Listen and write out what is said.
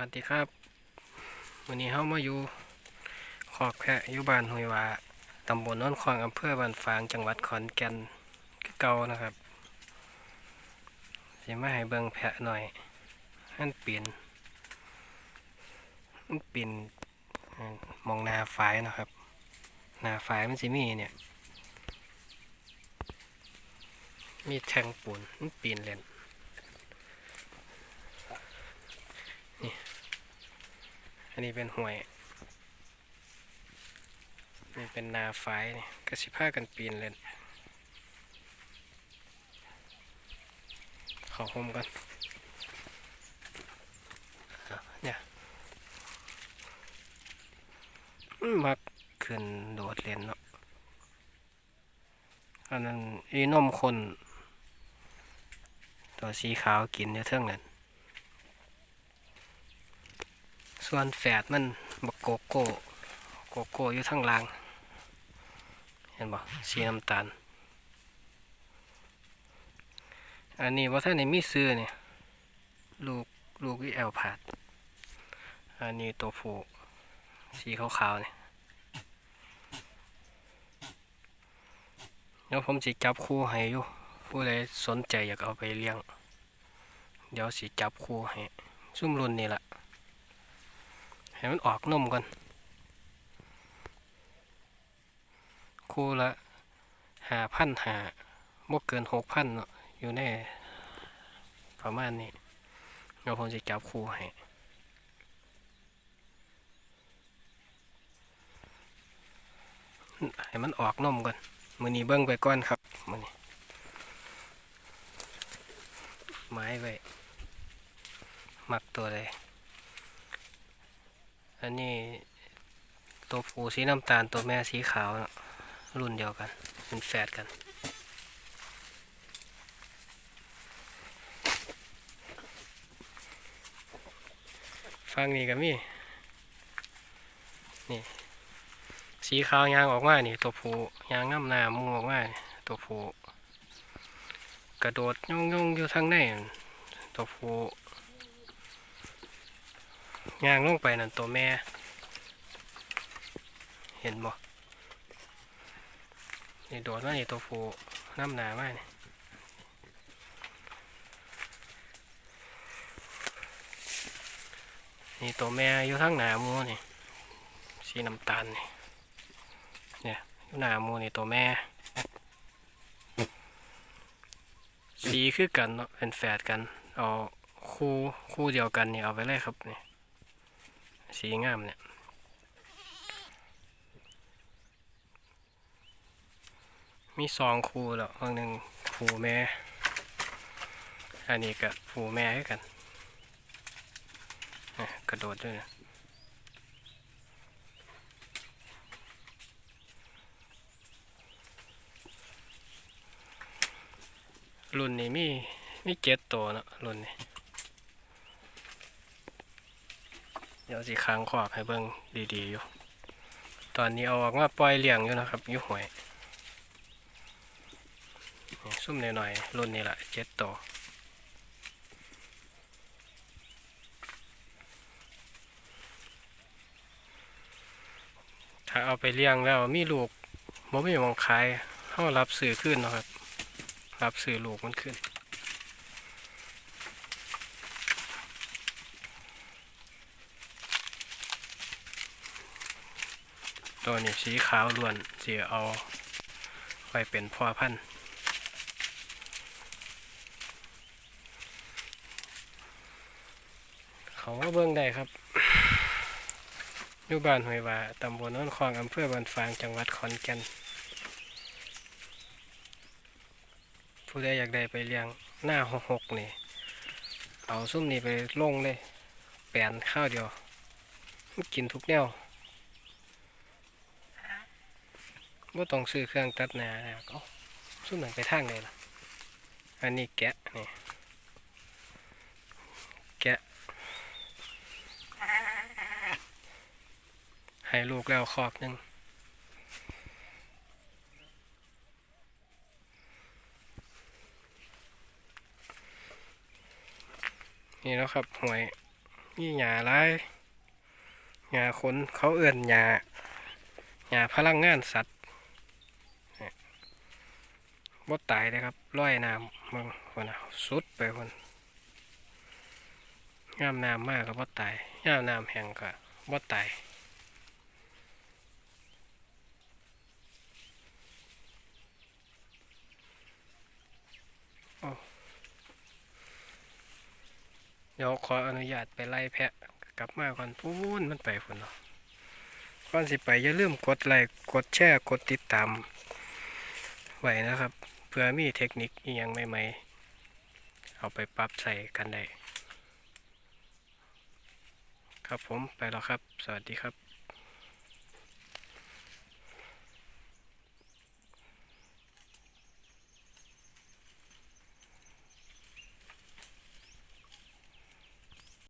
วัสดีครับวันนี้เฮามาอยู่ขอกแพะอยู่บ้านห้วยวาตำบลโนนควางอำเภอบ้านฝางจังหวัดขอนแก่นคือเก่านะครับสิมาให้เบิ่งแพะหน่อยมันเปลี่ยนมันเปลี่ยนมองนาฝายนะครับ นาฝายมันสิมีเนี่ย มีแทงปูนมันปีนเล่น อันนี้เป็นห่วยนี่เป็นนาฝายนี่ก็สิพากันปีนเล่นเขอห่มกันอะเนี่ยมักขึ้นโดดเล่นเนาะอันนั้นอีนมคน ตัวสีขาวกินอยู่เท่งนั้น ส่วนแฝดมันบักโกโก้โกโก้อยู่ทั้งล่าง เห็นบ่สีน้ำตาล อันนี้ว่าท่านในมีซื้อเนี่ยลูกลูกวิแอลพาดอันนี้ตัวผูสีขาวๆเนี่ยเดี๋ยวผมสิจับคู่ให้อยู่ผู้ใดสนใจอยากเอาไปเลี้ยง เดี๋ยวสิจับคู่ให้ซุ่มรุ่นนี่แหละ ให้มันออกนมก่อน คู่ละหาพันหาบ่เกินหกพันเนาะอยู่ในประมาณนี้เดี๋ยวผมจะจับคู่ให้ให้มันออกนมก่อน มือนี้เบิ้งไปก่อนครับมือนี้ไม้ไว้ มักตัวใด อันนี้ตัวผู้สีน้ำตาลตัวแม่สีขาวนะรุ่นเดียวกัน เป็นแฝดกันฟังนี่ก็มีนี่ สีขาวยางออกมานี่ ตัวผู้ยางง่ำหน้ามูออกมานี่ตัวผู้กระโดดย่องย่องอยู่ทางในนั่นตัวผู้ ยางลงไปนั่นตัวแม่ เห็นบ่นี่โดดมานี่ตัวผู้น้ำหนามานี่นี่ตัวแม่อยู่ทางหนามูนี่สีน้ำตาลนี่เนี่ยอยู่หนามูนี่ตัวแม่ สีคือกันเนาะเป็นแฝดกัน เอาคู่คู่เดียวกันนี่เอาไปเลยครับนี่ สีงามเนี่ยมีสองคู่แล้วบางหนึ่งผูแม่ อันนี้กับผูแม่กันกระโดดด้วยนะรุ่นนี้มีมีเจ็ดตัวเนาะรุ่นนี้ เดี๋ยวสิค้างขอบให้เบิ่งดีๆอยู่ ตอนนี้เอาออกมาปล่อยเลี้ยงอยู่นะครับอยู่หวย ซุ่มหน่อยๆ รุ่นนี้แหละเจ็ดตัวถ้าเอาไปเลี้ยงแล้วมีลูกบ่มีมองขายเขารับซื้อขึ้นนะครับ รับซื้อลูกมันขึ้น ตัวนี้สีขาวล้วนจะเอาไปเป็นพ่อพันธุ์เขามาเบิ่งได้ครับอยู่บ้านห้วยว่าตำบลโนนคลองอำเภอบ้านฝางจังหวัดขอนแก่นผู้ใดอยากได้ไปเลี้ยงหน้าหกหกนี่ เอาซุ่มนี่ไปลงเลย แปลนข้าวเดียว กินทุกแนว ว่าต้องซื้อเครื่องตัดหนานะครับเอ้าซุ่มหนังไปทางใดล่ะ อันนี้แกะนี่แกะให้ลูกแล้วคอกหนึ่งนี่แล้วครับหวยนี่หญ้าหลายหญ้าคนเขาเอื่นหญ้าหญ้าพลังงานสัตว์ บ่ตายเลยครับร้อยน้ำมึงคนนะสุดไปคนงามน้ำมากก็บ่ตายงามน้ำแห้งก็บ่ตายเดี๋ยวขออนุญาตไปไล่แพะกลับมาก่อนพูนมันไปพุ่นเนาะก่อนสิไปอย่าลืมกดไลค์กดแชร์กดติดตามไว้นะครับ พื่อมีเทคนิคอหยังใหม่ๆ เอาไปปรับใส่กันได้ ครับผมไปแล้วครับ สวัสดีครับ